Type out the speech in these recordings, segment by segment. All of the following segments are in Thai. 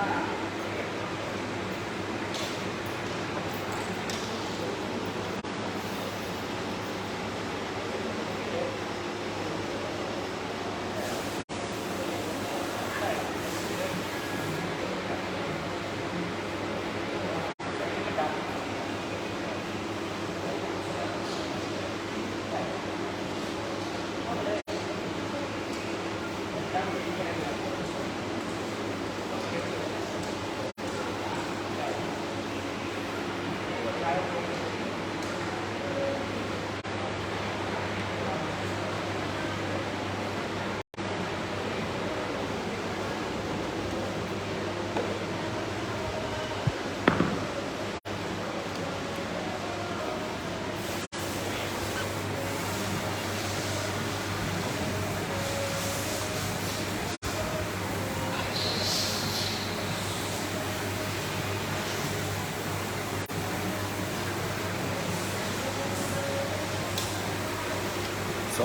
Yeah.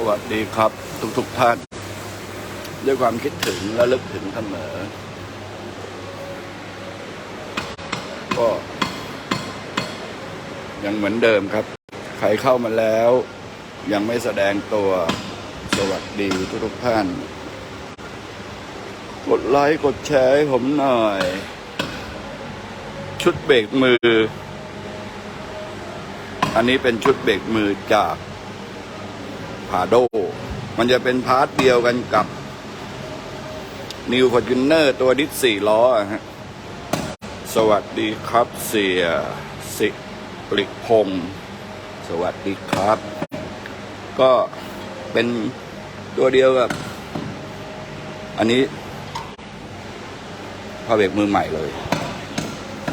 วัสดีครับ ทุกทุกๆท่าน ด้วยความคิดถึงและลึกถึงเสมอ ก็ ยังเหมือนเดิมครับ ใครเข้ามาแล้ว ยังไม่แสดงตัวสวัสดีทุกทุกๆท่าน กดไลค์กดแชร์ให้ผมหน่อย ชุดเบรกมือ อันนี้เป็นชุดเบรกมือจากาโด มันจะเป็นพาร์ทเดียวกันกับนิวฟอร์จูเนอร์ตัวดิสสี่ล้อฮะสวัสดีครับเสียสิริพงศ์สวัสดีครับ ก็เป็นตัวเดียวกับ อันนี้พาเบรกมือใหม่เลย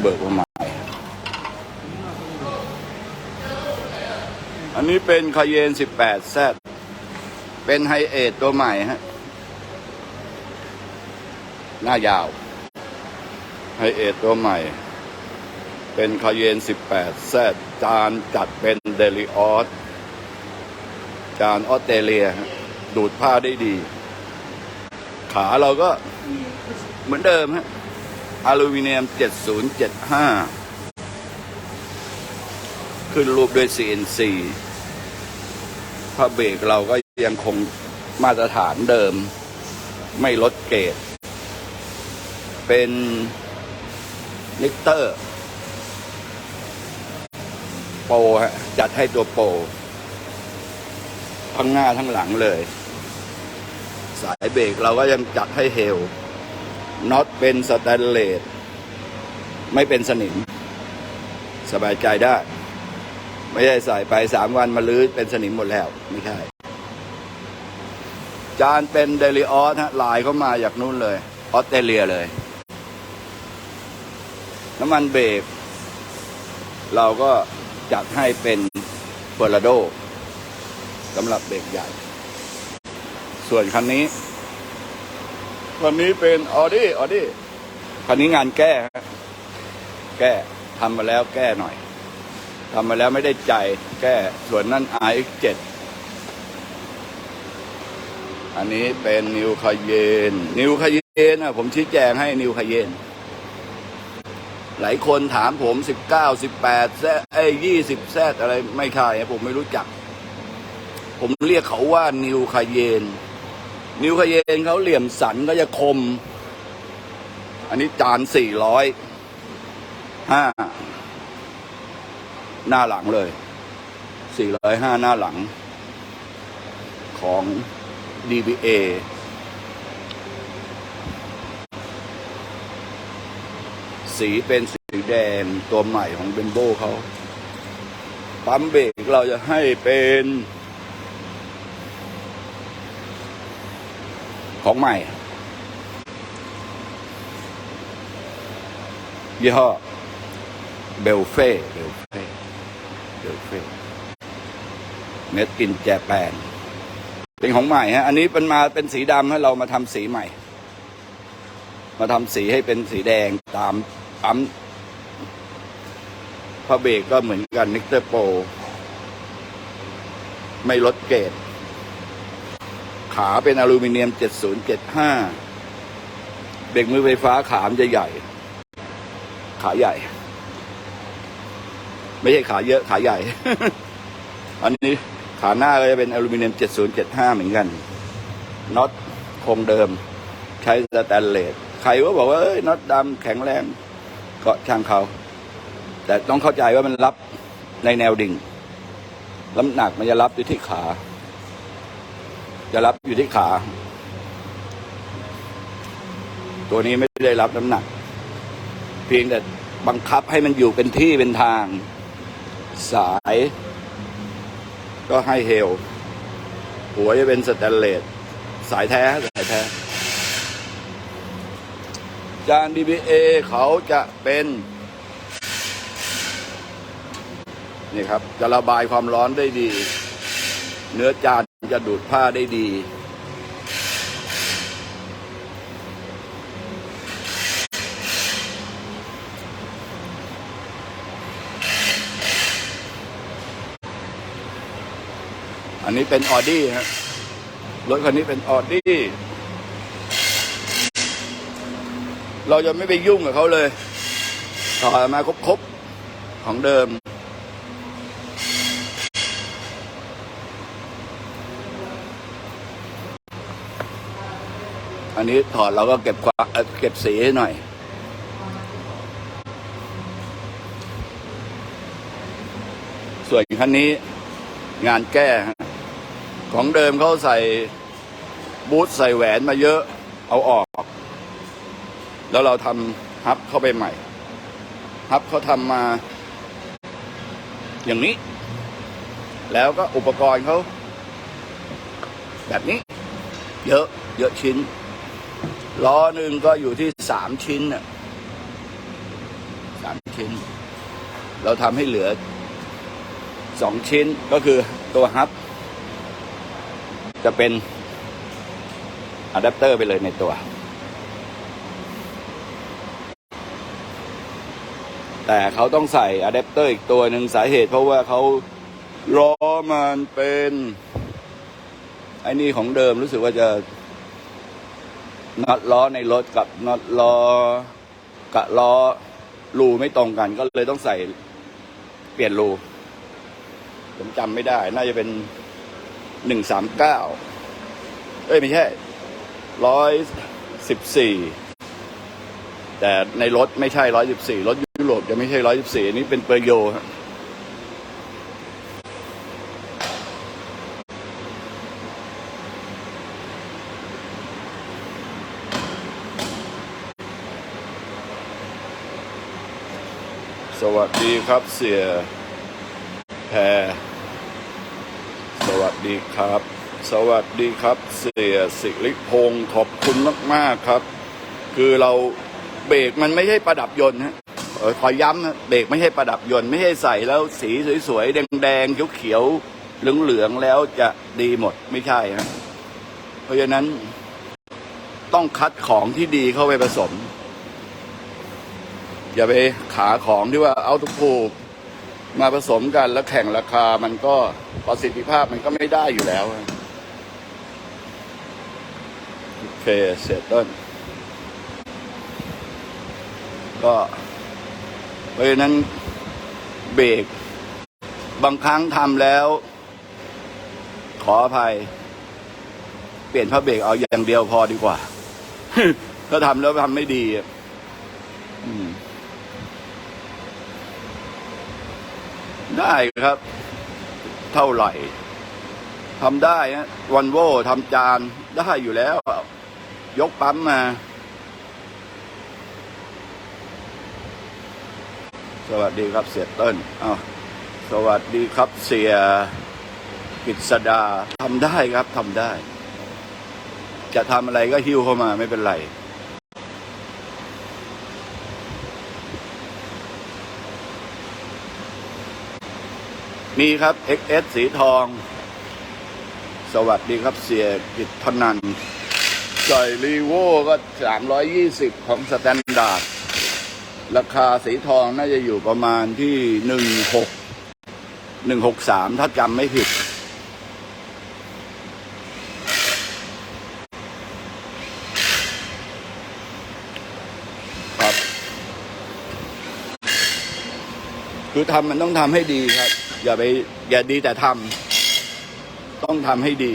เบิกมาใหม่ อันนี้เป็นคาเยน 18แซ เป็นไฮเอทตัวใหม่ฮะ หน้ายาว ไฮเอทตัวใหม่ เป็นคาเยน 18 แซดจานจัดเป็นเดลิออสจานออสเตรเลีย ดูดผ้าได้ดี ขาเราก็เหมือนเดิมฮะอลูมิเนียม 7075 ขึ้นรูปด้วย CNC ผ้าเบรกเราก็ ยังคงมาตรฐานเดิม ไม่ลดเกรด เป็นนิกเตอร์ โปรฮะจัดให้ตัวโปรทั้งหน้าทั้งหลังเลย สายเบรกเราก็ยังจัดให้เฮลน็อตเป็นสแตนเลสไม่เป็นสนิม สบายใจได้ ไม่ใช่ใส่ไปสามวันมาลื้อเป็นสนิมหมดแล้ว ไม่ใช่ จานเป็นเดลิออสฮะลายเข้ามาจากนู้นเลย ออสเตรเลียเลย น้ำมันเบรกเราก็จัดให้เป็นเฟอร์ราโดสำหรับเบรกใหญ่ ส่วนคันนี้คันนี้เป็นออดี้ออดี้คันนี้งานแก้ฮะแก้ทำมาแล้วแก้หน่อยทำมาแล้วไม่ได้ใจแก้ส่วนนั่น RX7 อันนี้เป็นนิวคาเยน นิวคาเยนอะผมชี้แจงให้นิวคาเยน หลายคนถามผม19 18แปดแซไอ้20แซดอะไรไม่ใช่ผมไม่รู้จัก ผมเรียกเขาว่านิวคาเยน นิวคาเยนเขาเหลี่ยมสันก็จะคม อันนี้จาน400ห้าหน้าหลังเลย405หน้าหลังของ DBA สีเป็นสีแดงตัวใหม่ของเบนโบเขาปั๊มเบรกเราจะให้เป็นของใหม่ยี่ห้อเบลเฟ่เบลเฟ่เบลเฟ่เม็ดกินแจแปน เป็นของใหม่ฮะ อันนี้เป็นมาเป็นสีดำให้เรามาทำสีใหม่ มาทำสีให้เป็นสีแดงตามปั๊มพระเบรกก็เหมือนกันนิกเตอร์โปรไม่ลดเกรด ขาเป็นอลูมิเนียม 7075 เบรกมือไฟฟ้าขามจะใหญ่ ขาใหญ่ ไม่ใช่ขาเยอะขาใหญ่ อันนี้ ขานหน้าก็จะเป็นอลูมิเนียม 7075 เหมือนกันน็อตคงเดิม ใช้สแตนเลสใครก็บอกว่าเอ้ยน็อตดำแข็งแรงก็ช่างเขา แต่ต้องเข้าใจว่ามันรับในแนวดิ่งน้ำหนักมันจะรับอยู่ที่ขา จะรับอยู่ที่ขา ตัวนี้ไม่ได้รับน้ำหนัก เพียงแต่บังคับให้มันอยู่เป็นที่เป็นทาง สาย ก็ให้เฮล หัวจะเป็นสแตนเลสสายแท้ สายแท้ จาน BBA เขาจะเป็น นี่ครับ จะระบายความร้อนได้ดี เนื้อจานจะดูดผ้าได้ดี นนี้เป็นออดี้ฮะรถคันนี้เป็นออดี้เราจะไม่ไปยุ่งกับเขาเลยถอมาครบๆของเดิม อันนี้ถอดเราก็เก็บควาเเก็บสีให้หน่อยส่วนคันนี้งานแก้ฮะ ของเดิมเขาใส่บูทใส่แหวนมาเยอะเอาออก แล้วเราทำฮับเข้าไปใหม่ ฮับเขาทำมา อย่างนี้ แล้วก็อุปกรณ์เขาแบบนี้ เยอะ เยอะชิ้น ล้อหนึ่งก็อยู่ที่สามชิ้นน่ะสามชิ้น เราทำให้เหลือสองชิ้นก็คือตัวฮับ จะเป็นอะแดปเตอร์ไปเลยในตัว แต่เขาต้องใส่อะแดปเตอร์อีกตัวหนึ่งสาเหตุเพราะว่าเขาล้อมันเป็นไอ้นี่ของเดิมรู้สึกว่าจะน็อตล้อในรถกับน็อตล้อกับล้อรูไม่ตรงกัน ก็เลยต้องใส่เปลี่ยนรูผมจำไม่ได้ น่าจะเป็น หนึ่งสามเก้าเอ้ยไม่ใช่ร้อยสิบสี่แต่ในรถไม่ใช่ร้อยสิบสี่รถยุโรปจะไม่ใช่ร้อยสิบสี่อันนี้เป็นเปอร์โยสวัสดีครับเสียแพร วัสดีครับ สวัสดีครับ เสียสิริพงศ์ขอบคุณมาก ๆ ครับ คือเราเบรกมันไม่ใช่ประดับยนต์ฮะขอย้ำนะเบรกไม่ใช่ประดับยนต์ ไม่ใช่ใส่แล้วสีสวยๆ แดงๆเขียวๆเหลืองๆ แล้วจะดีหมดไม่ใช่ฮะเพราะฉะนั้นต้องคัดของที่ดีเข้าไปผสม อย่าไปขาของที่ว่าเอาทุกผูก มาผสมกันแล้วแข่งราคามันก็ประสิทธิภาพมันก็ไม่ได้อยู่แล้วโอเคเสร็จต้น ก็เพราะฉะนั้นเบรกบางครั้งทำแล้ว ขออภัย เปลี่ยนพระเบรกเอาอย่างเดียวพอดีกว่า ถ้าทำแล้วทำไม่ดี อืม ได้ครับ เท่าไหร่ทำได้ฮะวันโวทำจานได้อยู่แล้ว ยกปั๊มมา สวัสดีครับเสียเติ้ลอ้าวสวัสดีครับเสียกิษดาทำได้ครับทำได้ จะทำอะไรก็หิ้วเข้ามาไม่เป็นไร มีครับ XS สีทอง สวัสดีครับเสียกิตทนันใส่รีโวก็ 320 ของสแตนดาร์ด ราคาสีทองน่าจะอยู่ประมาณที่ 16 163 ถ้าจำไม่ผิด ครับ คือทำมันต้องทำให้ดีครับ อย่าไปอย่าดีแต่ทำต้องทำให้ดี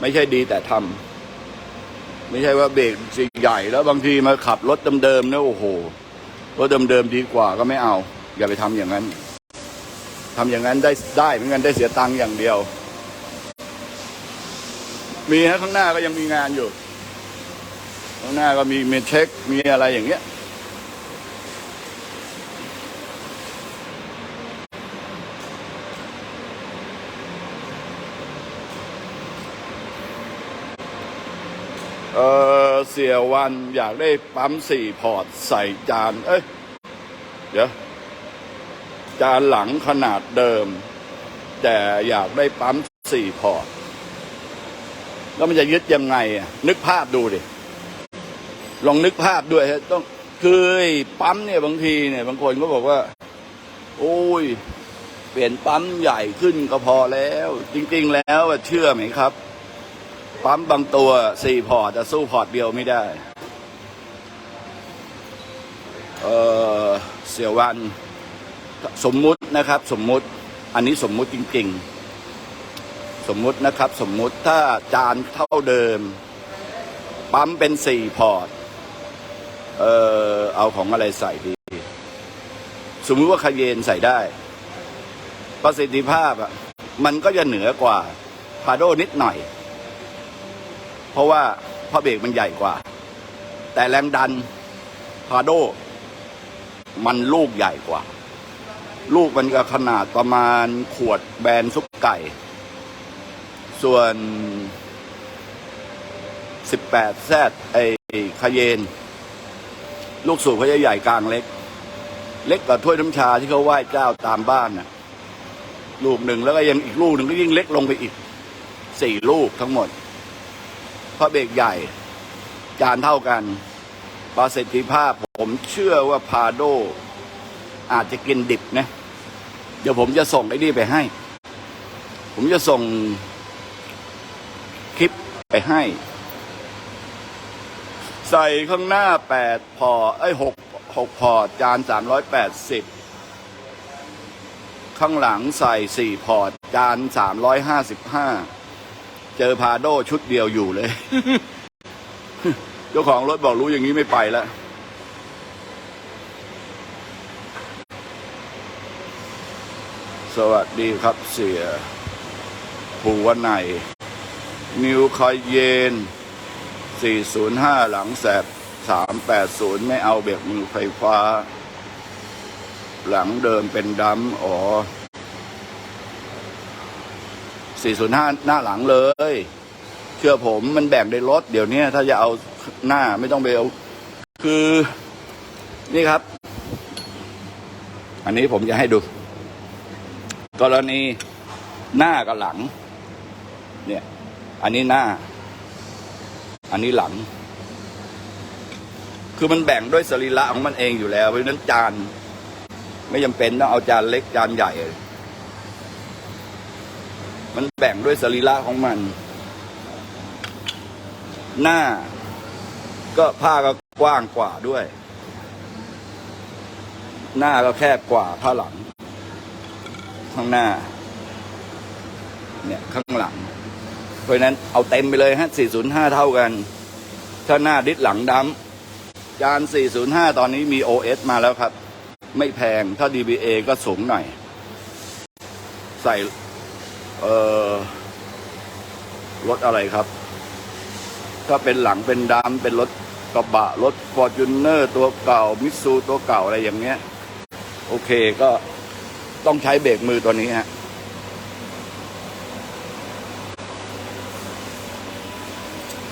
ไม่ใช่ดีแต่ทำไม่ใช่ว่าเบรกสิ่งใหญ่แล้วบางทีมาขับรถเดิมๆเนี่ยโอ้โหรถเดิมๆดีกว่าก็ไม่เอา อย่าไปทำอย่างนั้นทำอย่างนั้นได้ได้เหมือนกันได้เสียตังค์อย่างเดียว มีฮะข้างหน้าก็ยังมีงานอยู่ ข้างหน้าก็มีเมเช็คมีอะไรอย่างเงี้ย เออเสียวันอยากได้ปั๊มสี่พอร์ตใส่จาน เอ้ย เดี๋ยว จานหลังขนาดเดิม แต่อยากได้ปั๊มสี่พอร์ต แล้วมันจะยึดยังไงอะ นึกภาพดูดิ ลองนึกภาพด้วยฮะต้องคือปั๊มเนี่ยบางทีเนี่ยบางคนก็บอกว่า โอ้ย เปลี่ยนปั๊มใหญ่ขึ้นก็พอแล้ว จริง ๆ แล้วเชื่อไหมครับ ปั๊มบางตัวสี่พอร์ตจะสู้พอร์ตเดียวไม่ได้ เออเสียวัน สมมุตินะครับ สมมุติอันนี้สมมุติจริง ๆ สมมุตินะครับ สมมุติถ้าจานเท่าเดิม ปั๊มเป็นสี่พอร์ตเออเอาของอะไรใส่ดี สมมุติว่าคาเยนใส่ได้ ประสิทธิภาพอะมันก็จะเหนือกว่าพาโดนิดหน่อย เพราะว่าพระเบรกมันใหญ่กว่า แต่แรงดันพาโด มันลูกใหญ่กว่า ลูกมันก็ขนาดประมาณขวดแบรนซุปไก่ ส่วน 18แซดไอคาเยน ลูกสูบเขาจะใหญ่กลางเล็ก เล็กกว่าถ้วยน้ำชาที่เขาไหว้เจ้าตามบ้านน่ะลูกหนึ่งแล้วก็ยังอีกลูกหนึ่งก็ยิ่งเล็กลงไปอีกสี่ลูกทั้งหมด ราะเบรกใหญ่ จานเท่ากัน ประสิทธิภาพผมเชื่อว่าพาโด อาจจะกินดิบนะ เดี๋ยวผมจะส่งไอ้นี่ไปให้ ผมจะส่งคลิปไปให้ ใส่ข้างหน้าแปดพอไอ้หกหกพอจานสามร้อยแปดสิบข้างหลังใส่สี่พอร์ตจานสามร้อยห้าสิบห้า เจอพาโดชุดเดียวอยู่เลย เจ้าของรถบอกรู้อย่างนี้ไม่ไปแล้วสวัสดีครับเสียภูวนัย นิวคอยเยน 405 หลังแสบ 380 ไม่เอาเบรกมือไฟฟ้า หลังเดิมเป็นดัมอ๋อ 405 หน้าหลังเลย เชื่อผมมันแบ่งได้รถ เดี๋ยวนี้ถ้าจะเอาหน้าไม่ต้องไปเอาคือ นี่ครับ อันนี้ผมจะให้ดู กรณีหน้ากับหลัง เนี่ย อันนี้หน้า อันนี้หลัง คือมันแบ่งด้วยสรีระของมันเองอยู่แล้ว เพราะฉะนั้นจาน ไม่จำเป็นต้องเอาจานเล็กจานใหญ่ มันแบ่งด้วยสรีระของมัน หน้า ก็ผ้าก็กว้างกว่าด้วย หน้าก็แคบกว่าผ้าหลัง ข้างหน้า เนี่ยข้างหลัง เพราะนั้นเอาเต็มไปเลยฮะ 405 เท่ากัน ถ้าหน้าดิสหลังดำจาน 405 ตอนนี้มี OS มาแล้วครับ ไม่แพง ถ้า DBA ก็สูงหน่อย ใส่ เอ่อรถอะไรครับ ถ้าเป็นหลังเป็นดำเป็นรถกระบะรถฟอร์จูเนอร์ตัวเก่ามิตซูตัวเก่าอะไรอย่างเงี้ย โอเคก็ต้องใช้เบรกมือตัวนี้ฮะ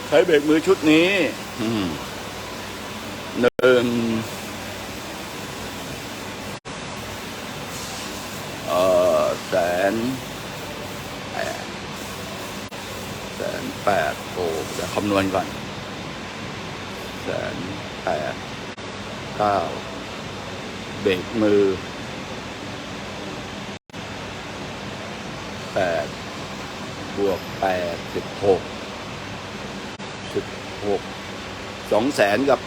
ใช้เบรกมือชุดนี้อืมหนึ่งเอ่อแสน คำนวณก่อนแสนแปดเก้าเบรกมือแปดบวกแปดสิบหกสิบหกสองแสนกับ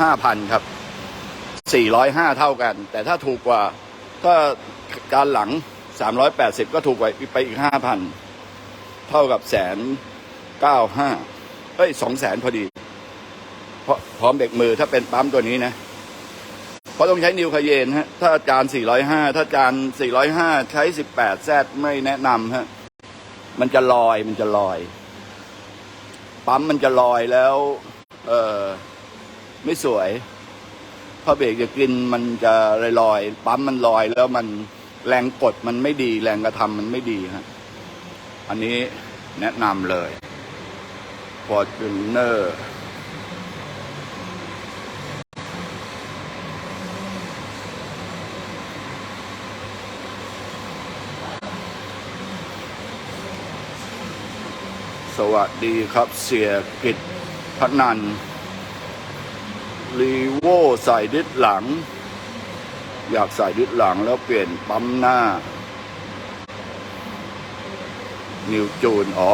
ห้าพันครับสี่ร้อยห้าเท่ากัน แต่ถ้าถูกกว่าก็การหลัง380ก็ถูกไปไปอีก5,000เท่ากับแสนเก้าห้า เอ้ยสองแสนพอดีเพราะพร้อมเบรกมือถ้าเป็นปั๊มตัวนี้นะเพราะต้องใช้นิวคาเยนฮะถ้าจาน405 ถ้าจาน405 ใช้ 18แซดไม่แนะนำฮะมันจะลอยมันจะลอย ปั๊มมันจะลอยแล้ว เออไม่สวยพอเบรกจะกินมันจะลอยๆปั๊มมันลอยแล้วมันแรงกดมันไม่ดี แรงกระทำมันไม่ดีฮะอันนี้แนะนำเลย Fortuner สวัสดีครับเสียกิจพนันรีโวใส่ดิสหลัง อยากใส่ดิสหลังแล้วเปลี่ยนปั๊มหน้า นิวจูน อ๋อ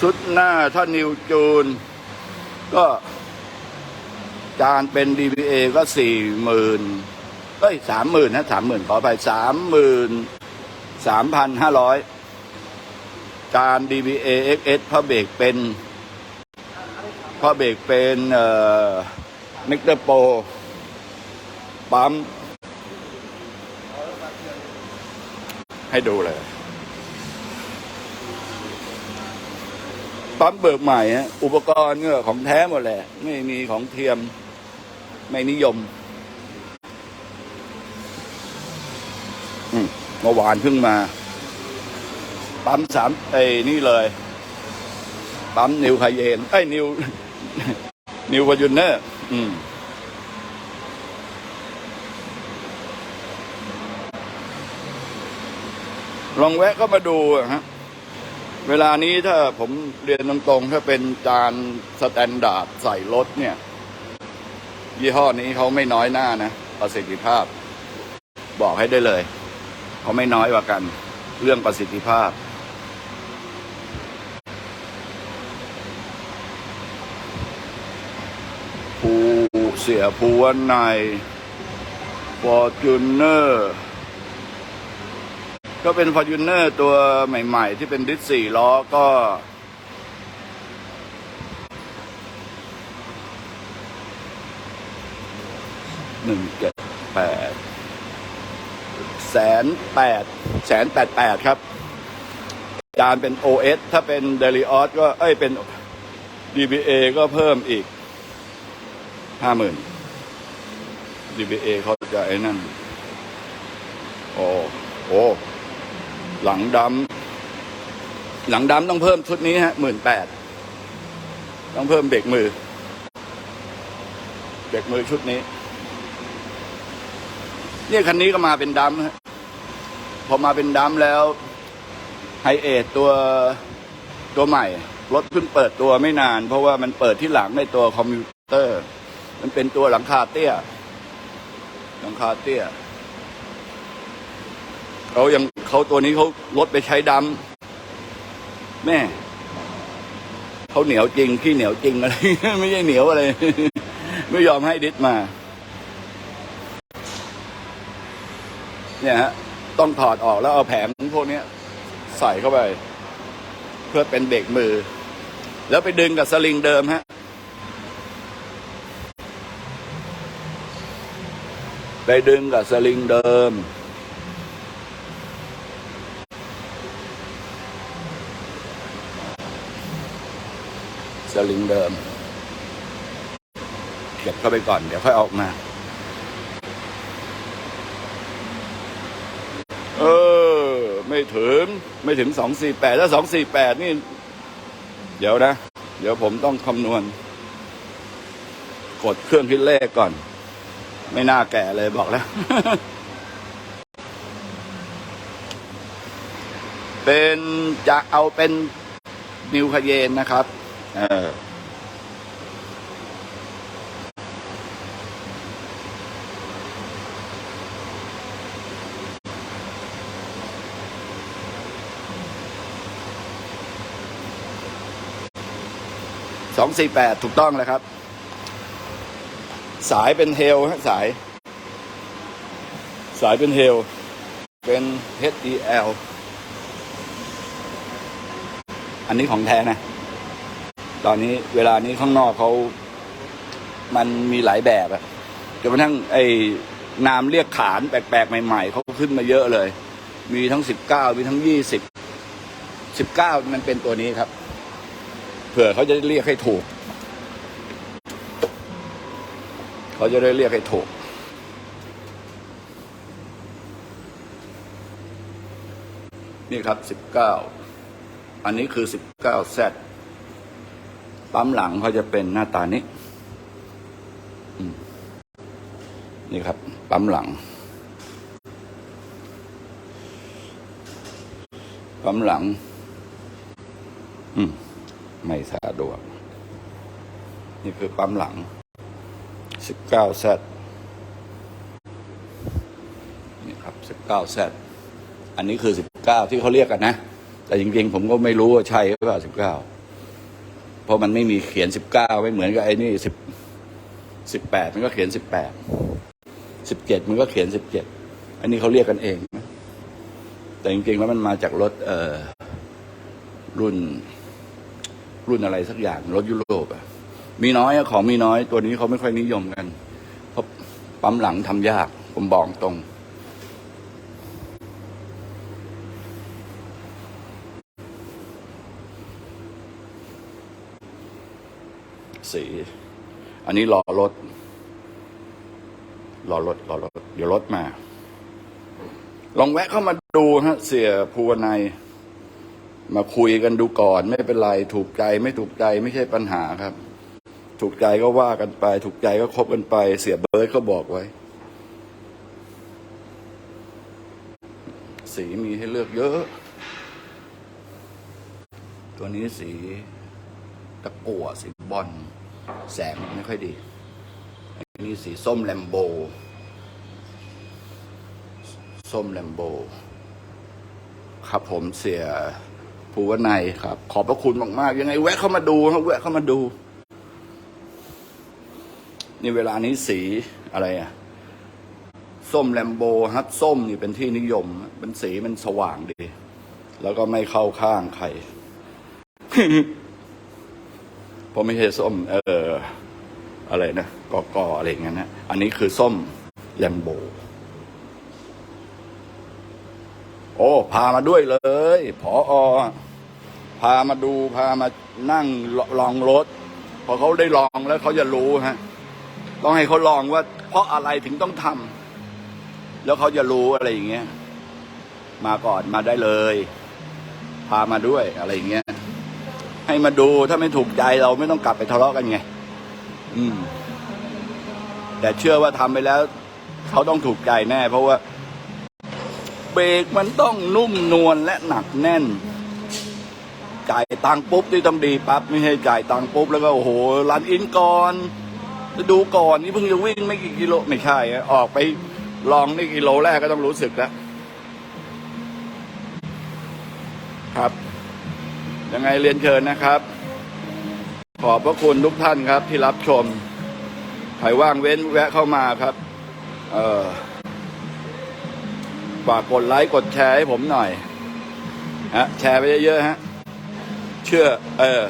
ชุดหน้าถ้านิวจูน ก็จานเป็น DBA ก็สี่หมื่นเอ้ยสามหมื่นนะสามหมื่นขอไปสามหมื่นสามพันห้าร้อยจาน DBA XS พระเบรกเป็นพระเบรกเป็นเอ่อมิกเตอร์โปรปั๊มให้ดูเลย ปั๊มเบิกใหม่ฮะอุปกรณ์ก็ของแท้หมดแหละ ไม่มีของเทียมไม่นิยมอืมเมื่อวานเพิ่งมา ปั๊มสามเอ้นี่เลย ปั๊มนิวไคเยนเอ้นิว นิววายูเนอร์อืมลองแวะก็มาดูฮะ เวลานี้ถ้าผมเรียนตรงๆ ถ้าเป็นจานสแตนดาร์ดใส่รถเนี่ย ยี่ห้อนี้เขาไม่น้อยหน้านะ ประสิทธิภาพ บอกให้ได้เลยเขาไม่น้อยกว่ากัน เรื่องประสิทธิภาพภูเสียภูวันในฟอร์จูเนอร์ ก็เป็นฟอร์จูเนอร์ตัวใหม่ ๆ ที่เป็นดิสสี่ล้อก็ หนึ่งเจ็ดแปดแสนแปดแสนแปดแปดครับจานเป็น OS ถ้าเป็นเดลิออสก็เอ้ยเป็น DBA ก็เพิ่มอีกห้าหมื่น DBA เขาจะไอ้นั่น โอ้โอ้ หลังดำหลังดำต้องเพิ่มชุดนี้ฮะหมื่นแปดต้องเพิ่มเบรกมือ เบรกมือชุดนี้ เนี่ยคันนี้ก็มาเป็นดัมฮะพอมาเป็นดัมแล้วไฮเอทตัวตัวใหม่รถเพิ่งเปิดตัวไม่นาน เพราะว่ามันเปิดที่หลังในตัวคอมพิวเตอร์ มันเป็นตัวหลังคาเตี้ย หลังคาเตี้ย เขายังเขาตัวนี้เขารถไปใช้ดัมแม่เขาเหนียวจริงขี้เหนียวจริงอะไรไม่ใช่เหนียวอะไร ไม่ยอมให้ดิสมา เนี่ยฮะต้องถอดออกแล้วเอาแผงพวกเนี้ยใส่เข้าไป เพื่อเป็นเบรกมือ แล้วไปดึงกับสลิงเดิมฮะไปดึงกับสลิงเดิม สลิงเดิม เก็บเข้าไปก่อน เดี๋ยวค่อยออกมา เออ ไม่ถึง ไม่ถึงสองสี่แปดถ้าสองสี่แปดนี่ เดี๋ยวนะ เดี๋ยวผมต้องคำนวณ กดเครื่องคิดเลขก่อน ไม่น่าแก่เลยบอกแล้วเป็นจะเอาเป็นนิวคาเยนนะครับ เออ สองสี่แปดถูกต้องเลยครับ สายเป็นเฮลฮะสาย สายเป็นเฮล เป็น HDL อันนี้ของแท้นะ ตอนนี้เวลานี้ข้างนอกเขามันมีหลายแบบอะจนกระทั่งไอ้นามเรียกขานแปลกๆใหม่ ๆเขาขึ้นมาเยอะเลย มีทั้งสิบเก้ามีทั้งยี่สิบสิบเก้ามันเป็นตัวนี้ครับ เผื่อเขาจะได้เรียกให้ถูก เขาจะได้เรียกให้ถูกนี่ครับสิบเก้าอันนี้คือสิบเก้าแซ ปั๊มหลังเขาจะเป็นหน้าตานี้นี่ครับ ปั๊มหลัง ปั๊มหลัง อืม ไม่สะดวก นี่คือปั๊มหลังสิบเก้าแซดนี่ครับสิบเก้าแซดอันนี้คือสิบเก้าที่เขาเรียกกันนะ แต่จริงๆ ผมก็ไม่รู้ว่าใช่หรือเปล่าสิบ เพราะมันไม่มีเขียนสิบเก้าไม่เหมือนกับไอ้นี่สิบสิบแปดมันก็เขียนสิบแปดสิบเจ็ดมันก็เขียนสิบเจ็ดอันนี้เขาเรียกกันเอง แต่จริงๆแล้วมันมาจากรถเอ่อรุ่น รุ่นอะไรสักอย่างรถยุโรปอะมีน้อยอะของมีน้อยตัวนี้เขาไม่ค่อยนิยมกันเพราะปั๊มหลังทำยาก ผมบอกตรง สี อันนี้รอรถ รอรถรอรถเดี๋ยวรถมา ลองแวะเข้ามาดูฮะ เสียภูวนัย มาคุยกันดูก่อน ไม่เป็นไร ถูกใจไม่ถูกใจไม่ใช่ปัญหาครับ ถูกใจก็ว่ากันไป ถูกใจก็คบกันไป เสียเบิร์ดเขาบอกไว้ สีมีให้เลือกเยอะตัวนี้สีตะกั่วสี บอลแสงไม่ค่อยดี อันนี้สีส้มแลมโบ ส้มแลมโบ ครับผมเสียภูวนัยครับ ขอบพระคุณมาก ๆ ยังไง แวะเข้ามาดูครับแวะเข้ามาดู นี่เวลานี้สีอะไรอะส้มแลมโบฮับส้มนี่เป็นที่นิยมเป็นสีมันสว่างดี แล้วก็ไม่เข้าข้างใคร พราะไม่ใช่ส้ม เอออะไรนะกอกออะไรอย่างเงี้ยนะอันนี้คือส้มแลมโบ โอ้ พามาด้วยเลยพออพามาดูพามานั่งลองรถ พอเขาได้ลองแล้วเขาจะรู้ฮะ ต้องให้เขาลองว่า เพราะอะไรถึงต้องทำแล้วเขาจะรู้อะไรอย่างเงี้ย มาก่อนมาได้เลย พามาด้วยอะไรอย่างเงี้ย ให้มาดูถ้าไม่ถูกใจเราไม่ต้องกลับไปทะเลาะกันไง อืม แต่เชื่อว่าทำไปแล้ว เขาต้องถูกใจแน่ เพราะว่า เบรกมันต้องนุ่มนวลและหนักแน่น จ่ายตังค์ปุ๊บนี่ต้องดีปั๊บไม่ให้จ่ายตังค์ปุ๊บแล้วก็โอ้โหรันอินก่อนดูก่อนนี่เพิ่งจะวิ่งไม่กี่กิโลไม่ใช่อะออกไปลองนี่กิโลแรกก็ต้องรู้สึกแล้วครับ ยังไงเรียนเชิญนะครับ ขอบพระคุณทุกท่านครับที่รับชมใครว่างเว้นแวะเข้ามาครับ เออฝากกดไลค์กดแชร์ให้ผมหน่อยฮะแชร์ไปเยอะๆฮะเชื่อ เออ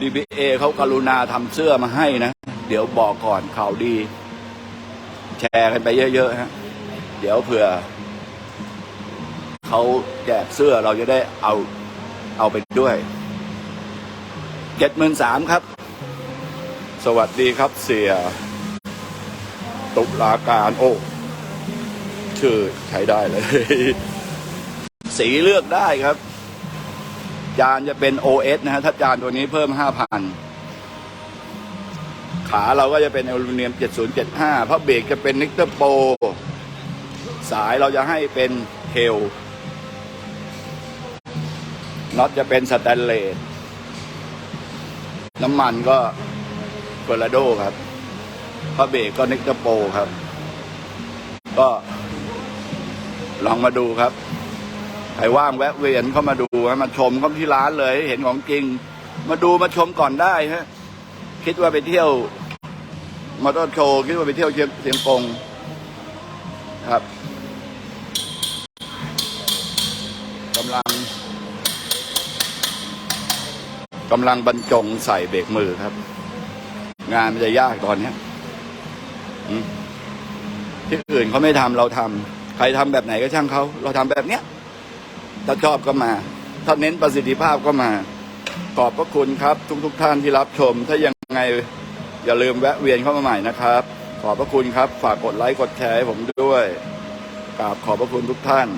DBA เขากรุณาทำเสื้อมาให้นะ เดี๋ยวบอกก่อนข่าวดี แชร์กันไปเยอะๆฮะเดี๋ยวเผื่อเขาแจกเสื้อเราจะได้เอา เอาไปด้วยเจ็ดหมื่นสามครับ สวัสดีครับเสีย ตุลาการโอ้ชื่อใช้ได้เลย สีเลือกได้ครับ จานจะเป็น OS นะฮะถ้าจานตัวนี้เพิ่ม5,000ขาเราก็จะเป็นอลูมิเนียม 7075 เพราะเบรกจะเป็นนิกเตอร์โป สายเราจะให้เป็นเฮล น็อตจะเป็นสแตนเลสน้ำมันก็เฟอร์ราโดครับพระเบรกก็นิกเตอร์โปครับ ก็ลองมาดูครับใครว่างแวะเวียนเข้ามาดูฮะมาชมเข้าที่ร้านเลยหเห็นของจริง มาดูมาชมก่อนได้ฮะคิดว่าไปเที่ยวมอเตอร์โชว์คิดว่าไปเที่ยวเชียงเชียงกงครับกำลัง กำลังบรรจงใส่เบรกมือครับ งานมันจะยากตอนนี้ที่อื่นเขาไม่ทำเราทำใครทำแบบไหนก็ช่างเขาเราทำแบบเนี้ยถ้าชอบก็มา ถ้าเน้นประสิทธิภาพก็มา ขอบพระคุณครับ ทุกทุกท่านที่รับชม ถ้ายังไงอย่าลืมแวะเวียนเข้ามาใหม่นะครับ ขอบพระคุณครับ ฝากกดไลค์กดแชร์ให้ผมด้วยกราบขอบพระคุณทุกท่าน